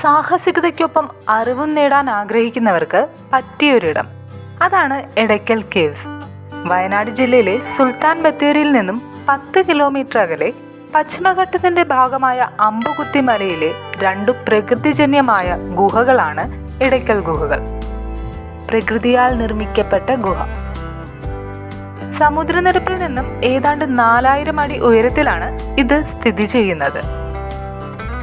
സാഹസികതയ്ക്കൊപ്പം അറിവും നേടാൻ ആഗ്രഹിക്കുന്നവർക്ക് പറ്റിയൊരിടം. അതാണ് എടയ്ക്കൽ കേവ്സ്. വയനാട് ജില്ലയിലെ സുൽത്താൻ ബത്തേരിയിൽ നിന്നും പത്ത് കിലോമീറ്റർ അകലെ പശ്ചിമഘട്ടത്തിന്റെ ഭാഗമായ അമ്പുകുത്തി മലയിലെ രണ്ടു പ്രകൃതിജന്യമായ ഗുഹകളാണ് എടയ്ക്കൽ ഗുഹകൾ. പ്രകൃതിയാൽ നിർമ്മിക്കപ്പെട്ട ഗുഹ. സമുദ്രനിരപ്പിൽ നിന്നും ഏതാണ്ട് നാലായിരം അടി ഉയരത്തിലാണ് ഇത് സ്ഥിതി ചെയ്യുന്നത്.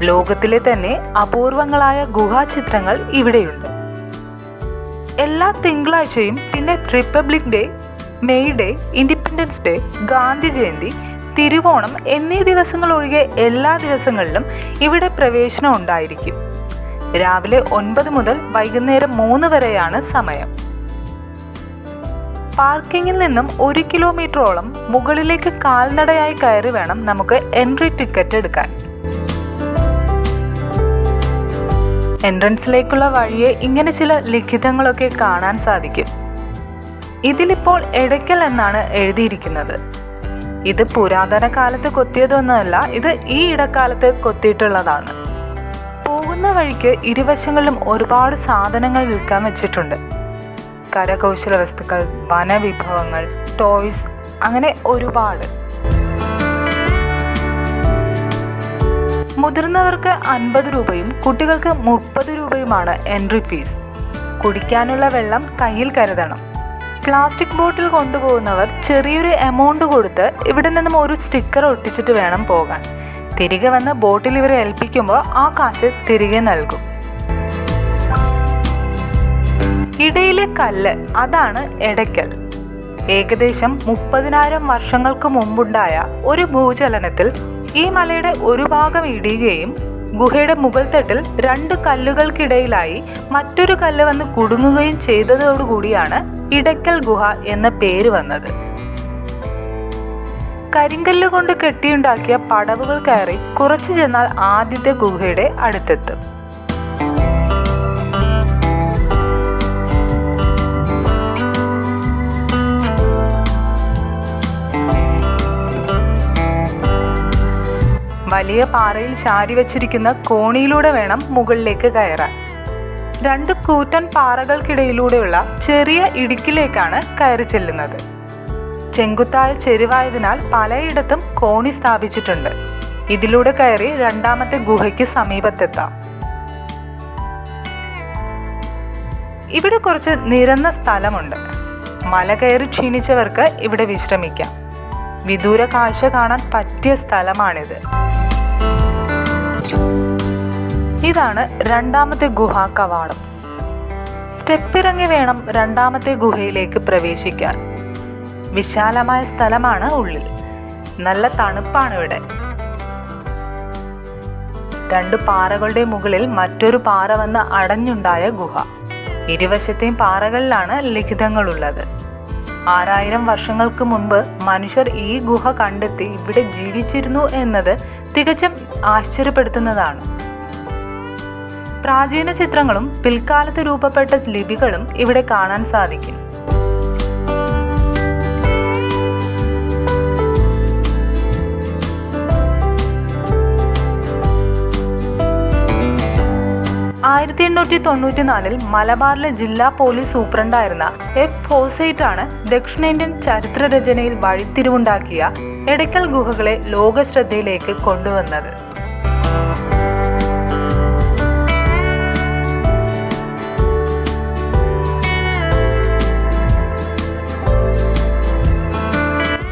ലോകത്തിലെ തന്നെ അപൂർവങ്ങളായ ഗുഹാചിത്രങ്ങൾ ഇവിടെയുണ്ട്. എല്ലാ തിങ്കളാഴ്ചയും പിന്നെ Republic Day May Day Independence Day Gandhi Jayanti Thiruvonam എന്നീ ദിവസങ്ങൾ ഒഴികെ എല്ലാ ദിവസങ്ങളിലും ഇവിടെ പ്രവേശനം ഉണ്ടായിരിക്കും. രാവിലെ ഒൻപത് മുതൽ വൈകുന്നേരം മൂന്ന് വരെയാണ് സമയം. പാർക്കിങ്ങിൽ നിന്നും ഒരു കിലോമീറ്ററോളം മുകളിലേക്ക് കാൽനടയായി കയറി വേണം നമുക്ക് എൻട്രി ടിക്കറ്റ് എടുക്കാൻ. എൻട്രൻസിലേക്കുള്ള വഴിയെ ഇങ്ങനെ ചില ലിഖിതങ്ങളൊക്കെ കാണാൻ സാധിക്കും. ഇതിലിപ്പോൾ എടയ്ക്കൽ എന്നാണ് എഴുതിയിരിക്കുന്നത്. ഇത് പുരാതന കാലത്ത് കൊത്തിയതൊന്നുമല്ല ഇത് ഈ ഇടക്കാലത്ത് കൊത്തിയിട്ടുള്ളതാണ്. പോകുന്ന വഴിക്ക് ഇരുവശങ്ങളിലും ഒരുപാട് സാധനങ്ങൾ വിൽക്കാൻ വെച്ചിട്ടുണ്ട്. കരകൗശല വസ്തുക്കൾ വനവിഭവങ്ങൾ ടോയ്സ് അങ്ങനെ ഒരുപാട്. മുതിർന്നവർക്ക് അൻപത് രൂപയും കുട്ടികൾക്ക് മുപ്പത് രൂപയുമാണ് എൻട്രി ഫീസ്. കുടിക്കാനുള്ള വെള്ളം കയ്യിൽ കരുതണം. പ്ലാസ്റ്റിക് ബോട്ടിൽ കൊണ്ടുപോകുന്നവർ ചെറിയൊരു എമൗണ്ട് കൊടുത്ത് ഇവിടെ നിന്നും ഒരു സ്റ്റിക്കർ ഒട്ടിച്ചിട്ട് വേണം പോകാൻ. തിരികെ വന്ന് ബോട്ടിൽ ഇവരെ ഏൽപ്പിക്കുമ്പോൾ ആ കാശ് തിരികെ നൽകും. ഇടയിലെ കല്ല് അതാണ് എടയ്ക്കൽ. ഏകദേശം മുപ്പതിനായിരം വർഷങ്ങൾക്ക് മുമ്പുണ്ടായ ഒരു ഭൂചലനത്തിൽ ഈ മലയുടെ ഒരു ഭാഗം ഇടിയുകയും ഗുഹയുടെ മുകൾ തട്ടിൽ രണ്ട് കല്ലുകൾക്കിടയിലായി മറ്റൊരു കല്ല് വന്ന് കുടുങ്ങുകയും ചെയ്തതോടുകൂടിയാണ് ഇടയ്ക്കൽ ഗുഹ എന്ന പേര് വന്നത്. കരിങ്കല്ല് കൊണ്ട് കെട്ടിയുണ്ടാക്കിയ പടവുകൾ കയറി കുറച്ചു ചെന്നാൽ ആദ്യത്തെ ഗുഹയുടെ അടുത്തെത്തും. വലിയ പാറയിൽ ചാരി വച്ചിരിക്കുന്ന കോണിയിലൂടെ വേണം മുകളിലേക്ക് കയറാൻ. രണ്ട് കൂറ്റൻ പാറകൾക്കിടയിലൂടെയുള്ള ചെറിയ ഇടുക്കിലേക്കാണ് കയറി ചെല്ലുന്നത്. ചെങ്കുത്തായ ചെരുവായതിനാൽ പലയിടത്തും കോണി സ്ഥാപിച്ചിട്ടുണ്ട്. ഇതിലൂടെ കയറി രണ്ടാമത്തെ ഗുഹയ്ക്ക് സമീപത്തെത്താം. ഇവിടെ കുറച്ച് നിരന്ന സ്ഥലമുണ്ട്. മല കയറി ക്ഷീണിച്ചവർക്ക് ഇവിടെ വിശ്രമിക്കാം. വിദൂര കാഴ്ച കാണാൻ പറ്റിയ സ്ഥലമാണിത്. ഇതാണ് രണ്ടാമത്തെ ഗുഹാ കവാടം. സ്റ്റെപ്പ് ഇറങ്ങി വേണം രണ്ടാമത്തെ ഗുഹയിലേക്ക് പ്രവേശിക്കാൻ. വിശാലമായ സ്ഥലമാണ് ഉള്ളിൽ. നല്ല തണുപ്പാണ് ഇവിടെ. രണ്ട് പാറകളുടെ മുകളിൽ മറ്റൊരു പാറ വന്ന് അടഞ്ഞുണ്ടായ ഗുഹ. ഇരുവശത്തെയും പാറകളിലാണ് ലിഖിതങ്ങളുള്ളത്. ആറായിരം വർഷങ്ങൾക്ക് മുൻപ് മനുഷ്യർ ഈ ഗുഹ കണ്ടെത്തി ഇവിടെ ജീവിച്ചിരുന്നു എന്നത് തികച്ചും ആശ്ചര്യപ്പെടുത്തുന്നതാണ്. പ്രാചീന ചിത്രങ്ങളും പിൽക്കാലത്ത് രൂപപ്പെട്ട ലിപികളും ഇവിടെ കാണാൻ സാധിക്കും. ആയിരത്തി എണ്ണൂറ്റി തൊണ്ണൂറ്റി നാലിൽ മലബാറിലെ ജില്ലാ പോലീസ് സൂപ്രണ്ടായിരുന്ന എഫ് ഫോസൈറ്റ് ആണ് ദക്ഷിണേന്ത്യൻ ചരിത്രരചനയിൽ വഴിത്തിരിവുണ്ടാക്കിയ എടയ്ക്കൽ ഗുഹകളെ ലോക ശ്രദ്ധയിലേക്ക് കൊണ്ടുവന്നത്.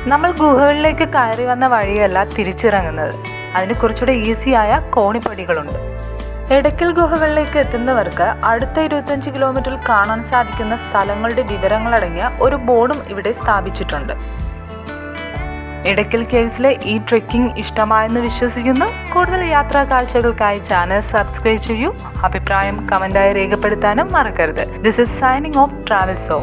നമ്മൾ ഗുഹകളിലേക്ക് കയറി വന്ന വഴിയല്ല തിരിച്ചിറങ്ങുന്നത്. അതിന് കുറച്ചുകൂടെ ഈസിയായ കോണിപ്പടികളുണ്ട്. എടക്കൽ ഗുഹകളിലേക്ക് എത്തുന്നവർക്ക് അടുത്ത ഇരുപത്തഞ്ച് കിലോമീറ്ററിൽ കാണാൻ സാധിക്കുന്ന സ്ഥലങ്ങളുടെ വിവരങ്ങളടങ്ങിയ ഒരു ബോർഡും ഇവിടെ സ്ഥാപിച്ചിട്ടുണ്ട്. എടക്കൽ കേവ്സിലെ ഈ ട്രെക്കിംഗ് ഇഷ്ടമായെന്ന് വിശ്വസിക്കുന്നു. കൂടുതൽ യാത്രാ കാഴ്ചകൾക്കായി ചാനൽ സബ്സ്ക്രൈബ് ചെയ്യൂ. അഭിപ്രായം കമന്റായി രേഖപ്പെടുത്താനും മറക്കരുത്. This is signing off travel so